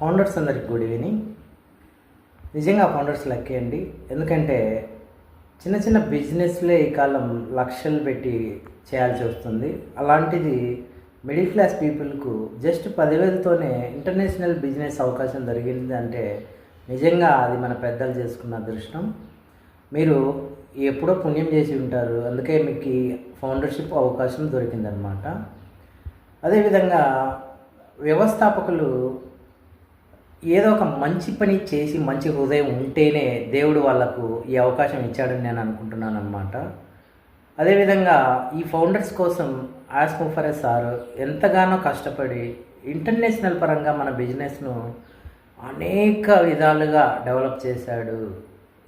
Founders అందరికి good evening. నిజంగా founders lucky అండి. ఎందుకంటే చిన్న చిన్న బిజినెస్లే ఈ కాలం లక్షలు పెట్టి చేయాల్సి వస్తుంది. అలాంటిది మిడిల్ క్లాస్ పీపుల్కు జస్ట్ పదివేలతోనే ఇంటర్నేషనల్ బిజినెస్ అవకాశం దొరికింది అంటే నిజంగా అది మన పెద్దలు చేసుకున్న అదృష్టం. మీరు ఎప్పుడో పుణ్యం చేసి ఉంటారు. అందుకే మీకు ఈ ఫౌండర్షిప్ అవకాశం దొరికిందనమాట. అదేవిధంగా వ్యవస్థాపకులు ఏదో ఒక మంచి పని చేసి మంచి హృదయం ఉంటేనే దేవుడు వాళ్ళకు ఈ అవకాశం ఇచ్చాడని నేను అనుకుంటున్నాను అనమాట అదేవిధంగా ఈ ఫౌండర్స్ కోసం ఆస్మోఫరే సార్ ఎంతగానో కష్టపడి ఇంటర్నేషనల్ పరంగా మన బిజినెస్ను అనేక విధాలుగా డెవలప్ చేశాడు.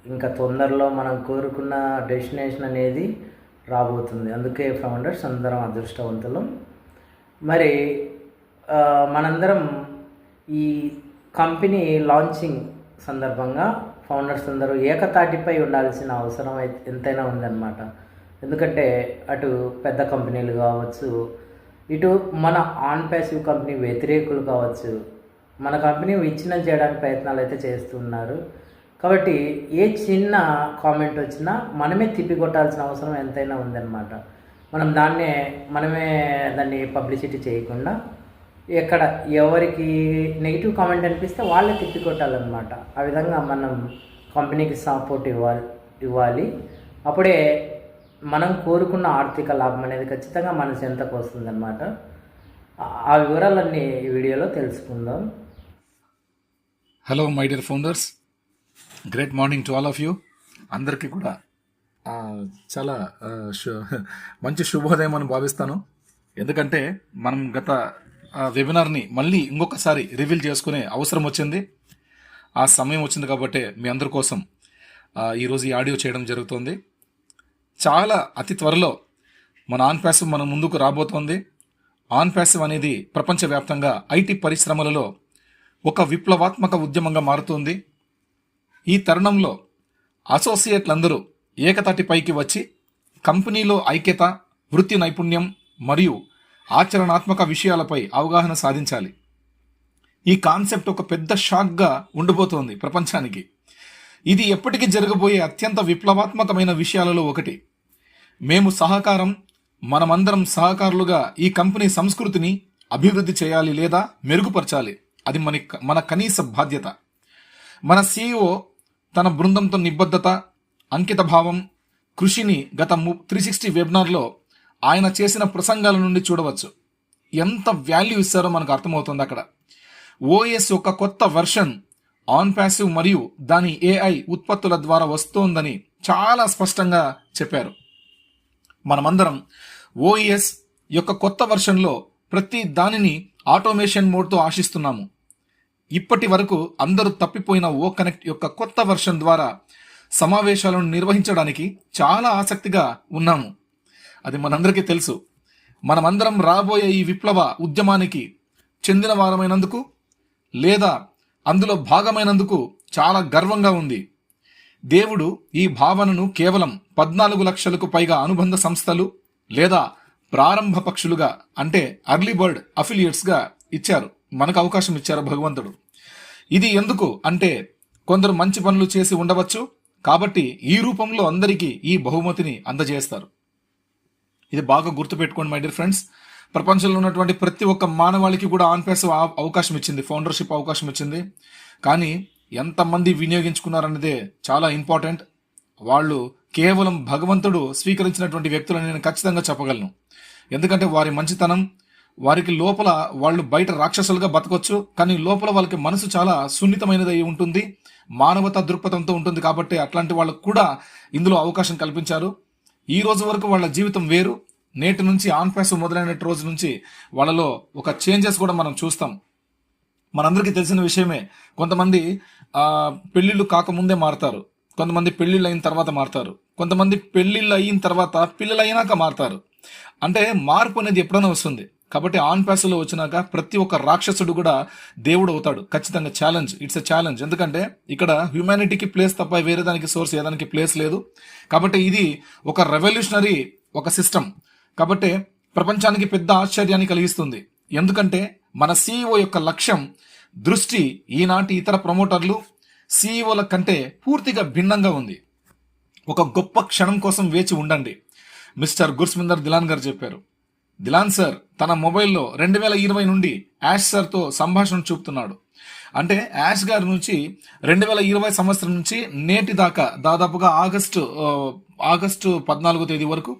ఇంకా తొందరలో మనం కోరుకున్న డెస్టినేషన్ అనేది రాబోతుంది. అందుకే ఫౌండర్స్ అందరం అదృష్టవంతులం. మరి మనందరం ఈ కంపెనీ లాంచింగ్ సందర్భంగా ఫౌండర్స్ అందరూ ఏకతాటిపై ఉండాల్సిన అవసరం అయితే ఎంతైనా ఉందన్నమాట. ఎందుకంటే అటు పెద్ద కంపెనీలు కావచ్చు ఇటు మన ఆన్ ప్యాసివ్ కంపెనీ వ్యతిరేకులు కావచ్చు మన కంపెనీ విచ్ఛిన్నం చేయడానికి ప్రయత్నాలు అయితే చేస్తున్నారు. కాబట్టి ఏ చిన్న కామెంట్ వచ్చినా మనమే తిప్పికొట్టాల్సిన అవసరం ఎంతైనా ఉందన్నమాట. మనం దాన్నే మనమే దాన్ని పబ్లిసిటీ చేయకుండా ఎక్కడ ఎవరికి నెగిటివ్ కామెంట్ అనిపిస్తే వాళ్ళే తిప్పికొట్టాలన్నమాట. ఆ విధంగా మనం కంపెనీకి సపోర్ట్ ఇవ్వాలి ఇవ్వాలి. అప్పుడే మనం కోరుకున్న ఆర్థిక లాభం అనేది ఖచ్చితంగా మన చెంతకు వస్తుందన్నమాట. ఆ- వివరాలన్నీ ఈ వీడియోలో తెలుసుకుందాం. Hello my dear founders great morning to all of you అందరికీ కూడా చాలా మంచి శుభోదయం అని భావిస్తాను. ఎందుకంటే మనం గత వెబినార్ని మళ్ళీ ఇంకొకసారి రివీల్ చేసుకునే అవసరం వచ్చింది. ఆ సమయం వచ్చింది కాబట్టి మీ అందరి కోసం ఈరోజు ఈ ఆడియో చేయడం జరుగుతుంది. చాలా అతి త్వరలో మన ఆన్ ప్యాసివ్ మన ముందుకు రాబోతోంది. ఆన్ ప్యాసివ్ అనేది ప్రపంచవ్యాప్తంగా ఐటీ పరిశ్రమలలో ఒక విప్లవాత్మక ఉద్యమంగా మారుతుంది. ఈ తరుణంలో అసోసియేట్లందరూ ఏకతాటిపైకి వచ్చి కంపెనీలో ఐక్యత వృత్తి నైపుణ్యం మరియు ఆచరణాత్మక విషయాలపై అవగాహన సాధించాలి. ఈ కాన్సెప్ట్ ఒక పెద్ద షాక్గా ఉండిపోతోంది ప్రపంచానికి. ఇది ఎప్పటికీ జరగబోయే అత్యంత విప్లవాత్మకమైన విషయాలలో ఒకటి. మేము సహకారం మనమందరం సహకారులుగా ఈ కంపెనీ సంస్కృతిని అభివృద్ధి చేయాలి లేదా మెరుగుపరచాలి. అది మన మన కనీస బాధ్యత. మన సీఈఓ తన బృందంతో నిబద్ధత అంకిత భావం కృషిని గత త్రీ సిక్స్టీ వెబినార్లో ఆయన చేసిన ప్రసంగాల నుండి చూడవచ్చు. ఎంత వాల్యూ ఇస్తారో మనకు అర్థమవుతుంది అక్కడ. ఓఎస్ యొక్క కొత్త వెర్షన్ ఆన్ ప్యాసివ్ మరియు దాని ఏఐ ఉత్పత్తుల ద్వారా వస్తోందని చాలా స్పష్టంగా చెప్పారు. మనమందరం ఓఎస్ యొక్క కొత్త వెర్షన్లో ప్రతి దానిని ఆటోమేషన్ మోడ్తో ఆశిస్తున్నాము. ఇప్పటి వరకు అందరూ తప్పిపోయిన ఓ కనెక్ట్ యొక్క కొత్త వెర్షన్ ద్వారా సమావేశాలను నిర్వహించడానికి చాలా ఆసక్తిగా ఉన్నాము. అది మనందరికీ తెలుసు. మనమందరం రాబోయే ఈ విప్లవ ఉద్యమానికి చెందిన వారమైనందుకు లేదా అందులో భాగమైనందుకు చాలా గర్వంగా ఉంది. దేవుడు ఈ భావనను కేవలం పద్నాలుగు లక్షలకు పైగా అనుబంధ సంస్థలు లేదా ప్రారంభ పక్షులుగా అంటే అర్లీ బర్డ్ అఫిలియేట్స్గా ఇచ్చారు. మనకు అవకాశం ఇచ్చారు భగవంతుడు. ఇది ఎందుకు అంటే కొందరు మంచి పనులు చేసి ఉండవచ్చు కాబట్టి ఈ రూపంలో అందరికీ ఈ బహుమతిని అందజేస్తారు. ఇది బాగా గుర్తుపెట్టుకోండి మై డియర్ ఫ్రెండ్స్ ప్రపంచంలో ఉన్నటువంటి ప్రతి ఒక్క మానవాళికి కూడా ఆన్పేస్ అవకాశం ఇచ్చింది ఫౌండర్షిప్ అవకాశం ఇచ్చింది. కానీ ఎంతమంది వినియోగించుకున్నారన్నదే చాలా ఇంపార్టెంట్. వాళ్ళు కేవలం భగవంతుడు స్వీకరించినటువంటి వ్యక్తులని నేను ఖచ్చితంగా చెప్పగలను. ఎందుకంటే వారి మంచితనం వారికి లోపల వాళ్ళు బయట రాక్షసులుగా బతకొచ్చు కానీ లోపల వాళ్ళకి మనసు చాలా సున్నితమైనది అయి ఉంటుంది మానవతా దృక్పథంతో ఉంటుంది కాబట్టి అట్లాంటి వాళ్ళకు కూడా ఇందులో అవకాశం కల్పించారు. ఈ రోజు వరకు వాళ్ళ జీవితం వేరు నేటి నుంచి ఆన్ ప్యాస్ మొదలైన రోజు నుంచి వాళ్ళలో ఒక చేంజెస్ కూడా మనం చూస్తాం. మనందరికీ తెలిసిన విషయమే కొంతమంది పెళ్ళిళ్ళు కాకముందే మారతారు. కొంతమంది పెళ్ళిళ్ళు అయిన తర్వాత మారతారు. కొంతమంది పెళ్ళిళ్ళు అయిన తర్వాత పిల్లలు అయినాక మారతారు. అంటే మార్పు అనేది ఎప్పుడైనా వస్తుంది. కాబట్టి ఆన్ ప్యాసులో వచ్చినాక ప్రతి ఒక్క రాక్షసుడు కూడా దేవుడు అవుతాడు. ఖచ్చితంగా ఛాలెంజ్ ఇట్స్ ఎ ఛాలెంజ్ ఎందుకంటే ఇక్కడ హ్యూమానిటీకి ప్లేస్ తప్ప వేరే దానికి సోర్స్ ఏదానికి ప్లేస్ లేదు. కాబట్టి ఇది ఒక రెవల్యూషనరీ ఒక సిస్టమ్ కాబట్టి ప్రపంచానికి పెద్ద ఆశ్చర్యాన్ని కలిగిస్తుంది. ఎందుకంటే మన సీఈఓ యొక్క లక్ష్యం దృష్టి ఈనాటి ఇతర ప్రమోటర్లు సీఈఓల కంటే పూర్తిగా భిన్నంగా ఉంది. ఒక గొప్ప క్షణం కోసం వేచి ఉండండి. మిస్టర్ గుర్స్మిందర్ దిలాన్ గారు చెప్పారు. దిలాన్ సార్ తన మొబైల్లో రెండు వేల ఇరవై నుండి యాష్ సార్తో సంభాషణ చూపుతున్నాడు. అంటే యాష్ గారి నుంచి రెండు వేల ఇరవై సంవత్సరం నుంచి నేటి దాకా దాదాపుగా ఆగస్టు ఆగస్టు పద్నాలుగో తేదీ వరకు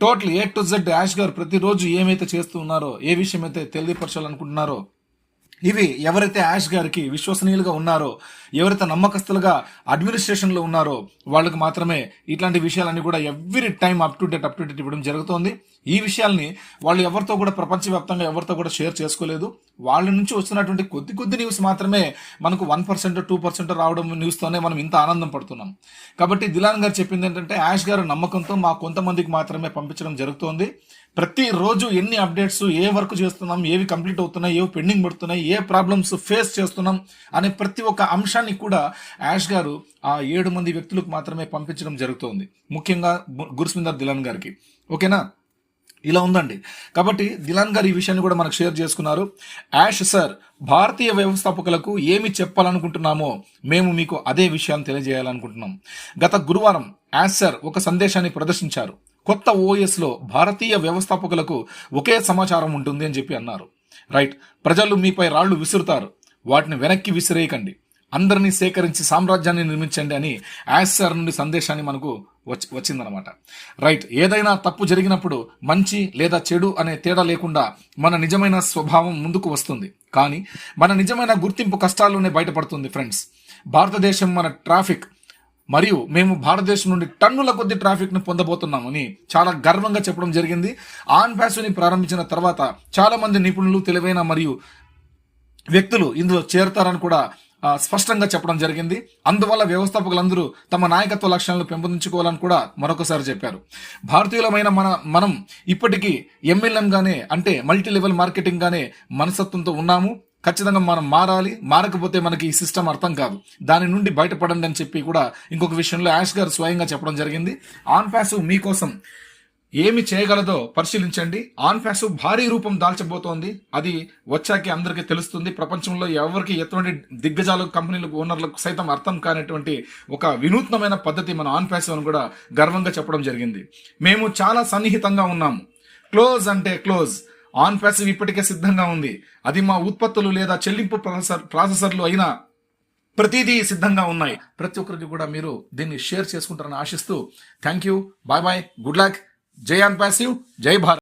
total A to Z Yash garu ప్రతిరోజు ఏమైతే చేస్తూ ఉన్నారో ఏ విషయం అయితే తెలియపరచాలనుకుంటున్నారో ఇవి ఎవరైతే యాష్ గారికి విశ్వసనీయులుగా ఉన్నారో ఎవరైతే నమ్మకస్తులుగా అడ్మినిస్ట్రేషన్లో ఉన్నారో వాళ్ళకి మాత్రమే ఇట్లాంటి విషయాలన్నీ కూడా every time up to date up to date ఇవ్వడం జరుగుతోంది. ఈ విషయాల్ని వాళ్ళు ఎవరితో కూడా ప్రపంచవ్యాప్తంగా ఎవరితో కూడా షేర్ చేసుకోలేదు. వాళ్ళ నుంచి వస్తున్నటువంటి కొద్ది కొద్ది న్యూస్ మాత్రమే మనకు వన్ పర్సెంట్ టూ పర్సెంట్ రావడం న్యూస్తోనే మనం ఇంత ఆనందం పడుతున్నాం. కాబట్టి దిలాన్ గారు చెప్పింది ఏంటంటే యాష్ గారు నమ్మకంతో మా కొంతమందికి మాత్రమే పంపించడం జరుగుతోంది. ప్రతిరోజు ఎన్ని అప్డేట్స్ ఏ వర్క్ చేస్తున్నాం ఏవి కంప్లీట్ అవుతున్నాయి ఏవి పెండింగ్ పడుతున్నాయి ఏ ప్రాబ్లమ్స్ ఫేస్ చేస్తున్నాం అనే ప్రతి ఒక్క అంశాన్ని కూడా యాష్ గారు ఆ ఏడు మంది వ్యక్తులకు మాత్రమే పంపించడం జరుగుతోంది. ముఖ్యంగా గురుస్మిందర్ దిలాన్ గారికి. ఓకేనా? ఇలా ఉందండి. కాబట్టి దిలాన్ గారు ఈ విషయాన్ని కూడా మనకు షేర్ చేసుకున్నారు. యాష్ సార్ భారతీయ వ్యవస్థాపకులకు ఏమి చెప్పాలనుకుంటున్నామో మేము మీకు అదే విషయాన్ని తెలియజేయాలనుకుంటున్నాం. గత గురువారం యాష్ సార్ ఒక సందేశాన్ని ప్రదర్శించారు. కొత్త ఓఎస్లో భారతీయ వ్యవస్థాపకులకు ఒకే సమాచారం ఉంటుంది అని చెప్పి అన్నారు. రైట్. ప్రజలు మీపై రాళ్ళు విసురుతారు. వాటిని వెనక్కి విసిరేయకండి. అందరినీ సేకరించి సామ్రాజ్యాన్ని నిర్మించండి అని యాష్ నుండి సందేశాన్ని మనకు వచ్చి వచ్చిందనమాట రైట్. ఏదైనా తప్పు జరిగినప్పుడు మంచి లేదా చెడు అనే తేడా లేకుండా మన నిజమైన స్వభావం ముందుకు వస్తుంది. కానీ మన నిజమైన గుర్తింపు కష్టాల్లోనే బయటపడుతుంది ఫ్రెండ్స్. భారతదేశం మన ట్రాఫిక్ మరియు మేము భారతదేశం నుండి టన్నుల కొద్ది ట్రాఫిక్ను పొందబోతున్నామని చాలా గర్వంగా చెప్పడం జరిగింది. ఆన్ ప్యాస్ని ప్రారంభించిన తర్వాత చాలా మంది నిపుణులు తెలివైన మరియు వ్యక్తులు ఇందులో చేరతారని కూడా స్పష్టంగా చెప్పడం జరిగింది. అందువల్ల వ్యవస్థాపకులందరూ తమ నాయకత్వ లక్ష్యాలను పెంపొందించుకోవాలని కూడా మరొకసారి చెప్పారు. భారతీయులమైన మన మనం ఇప్పటికీ ఎంఎల్ఎం గానే అంటే మల్టీ లెవెల్ మార్కెటింగ్ గానే మనస్తత్వంతో ఉన్నాము. ఖచ్చితంగా మనం మారాలి. మారకపోతే మనకి ఈ సిస్టమ్ అర్థం కాదు. దాని నుండి బయటపడండి అని చెప్పి కూడా ఇంకొక విషయంలో యాష్ గారు స్వయంగా చెప్పడం జరిగింది. ఆన్ ప్యాసివ్ మీకోసం ఏమి చేయగలదో పరిశీలించండి. ఆన్ ప్యాసివ్ భారీ రూపం దాల్చబోతోంది. అది వచ్చాకే అందరికీ తెలుస్తుంది. ప్రపంచంలో ఎవరికి ఎటువంటి దిగ్గజాలు కంపెనీలకు ఓనర్లకు సైతం అర్థం కానటువంటి ఒక వినూత్నమైన పద్ధతి మన ఆన్ ప్యాసివ్ అని కూడా గర్వంగా చెప్పడం జరిగింది. మేము చాలా సన్నిహితంగా ఉన్నాము. క్లోజ్ అంటే క్లోజ్. ఆన్ ప్యాసివ్ ఇప్పటికే సిద్ధంగా ఉంది. అది మా ఉత్పత్తులు లేదా చెల్లింపు ప్రాసెసర్ ప్రాసెసర్లు అయినా ప్రతిదీ సిద్ధంగా ఉన్నాయి. ప్రతి ఒక్కరికి కూడా మీరు దీన్ని షేర్ చేసుకుంటారని ఆశిస్తూ thank you. Bye bye. Good luck. జై ఆన్ ప్యాసివ్. జై భారత్.